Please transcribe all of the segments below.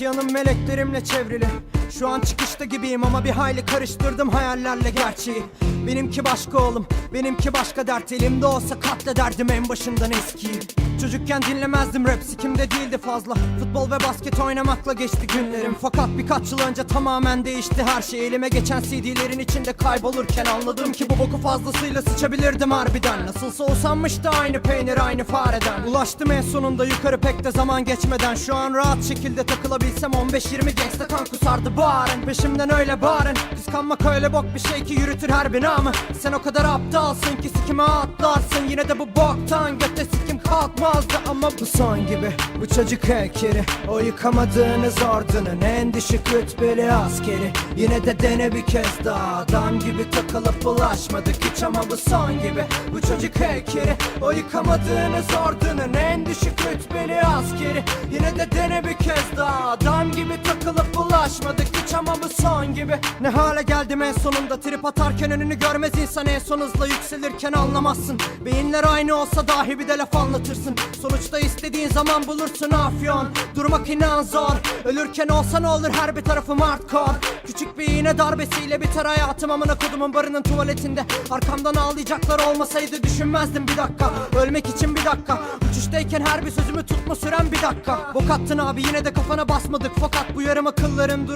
Yanım meleklerimle çevrili Şu an çıkışta gibiyim ama bir hayli karıştırdım hayallerle gerçeği. Benimki başka oğlum, benimki başka dert. Elimde olsa katlederdim en başından eskiyi. Çocukken dinlemezdim rap sikimde değildi fazla. Futbol ve basket oynamakla geçti günlerim. Fakat birkaç yıl önce tamamen değişti her şey. Elime geçen CD'lerin içinde kaybolurken Anladım ki bu boku fazlasıyla sıçabilirdim harbiden. Nasılsa usanmıştı aynı peynir aynı fareden. Ulaştım en sonunda yukarı pek de zaman geçmeden. Şu an rahat şekilde takılabilsem 15-20 gangsta kan kusardı bağırın Peşimden öyle bağırın. Kıskanmak öyle bok bir şey ki yürütür her binamı Sen o kadar aptalsın ki sikime atlarsın. Yine de bu boktan göte sikim kalkmazdı. Ama bu son gibi bu çocuk heykeli O yıkamadığınız ordunun en düşük rütbeli askeri. Yine de dene bir kez daha Adam gibi takılıp bulaşmadık hiç ama bu son gibi. Bu çocuk heykeli O yıkamadığınız ordunun en düşük rütbeli askeri. Yine de dene bir kez daha Adam gibi takılıp bulaşmadık bu son gibi. Ne hale geldim en sonunda? Trip atarken önünü görmez insan. En son hızla yükselirken anlamazsın. Beyinler aynı olsa dahi bir de laf anlatırsın. Sonuçta istediğin zaman bulursun afyon. Durmak inan zor. Ölürken olsa ne olur? Her bir tarafım hardcore. Küçük bir iğne darbesiyle biter hayatım. Amına kodumun barının tuvaletinde. Arkamdan ağlayacaklar olmasaydı düşünmezdim bir dakika. Ölmek için bir dakika. Uçuştayken her bir sözümü tutma süren bir dakika. Bok attın abi yine de kafana basmadık. Fakat bu yarım akılların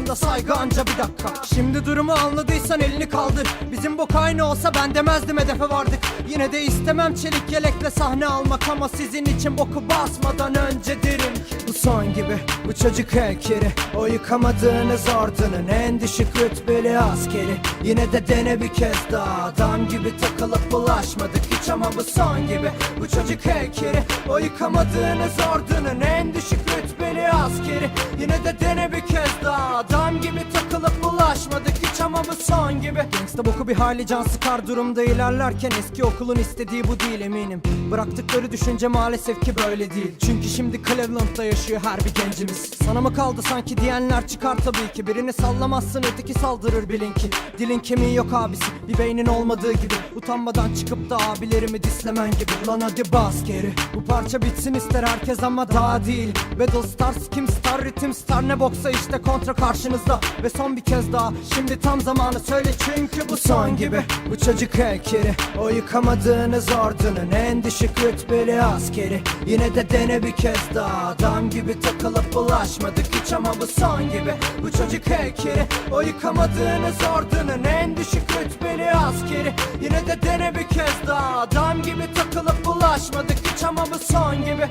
duruşlarında saygı anca bir dakika. Şimdi durumu anladıysan elini kaldır. Bizim bok aynı olsa ben demezdim hedefe vardık. Yine de istemem çelik yelekle sahne almak Ama sizin için boku basmadan önce derim Bu son gibi bu çocuk heykeli. O yıkamadığınız ordunun en düşük rütbeli askeri. Yine de dene bir kez daha Adam gibi takılıp bulaşmadık hiç ama bu son gibi. Bu çocuk heykeli O yıkamadığınız ordunun en düşük rütbeli askeri. Yine de dene bir Adam gibi son gibi. Gangsta boku bir hali can sıkar durumda ilerlerken Eski okulun istediği bu değil eminim. Bıraktıkları düşünce maalesef ki böyle değil. Çünkü şimdi Cleveland'da yaşıyor her bir gencimiz. Sana mı kaldı sanki diyenler çıkar tabii ki. Birini sallamazsın öteki saldırır bilin ki. Dilin kemiği yok abisi bir beynin olmadığı gibi. Utanmadan çıkıp da abilerimi dislemen gibi. Lan hadi bas geri. Bu parça bitsin ister herkes ama daha değil. Battle Stars kim star ritim star ne boksa işte kontra karşınızda. Ve son bir kez daha şimdi tam zamanı söyle çünkü bu son gibi. Bu çocuk heykeli o yıkamadığınız ordunun en düşük rütbeli askeri. Yine de dene bir kez daha. Adam gibi takılıp bulaşmadık hiç ama bu son gibi. Bu çocuk heykeli o yıkamadığınız ordunun en düşük rütbeli askeri. Yine de dene bir kez daha. Adam gibi takılıp bulaşmadık hiç ama bu son gibi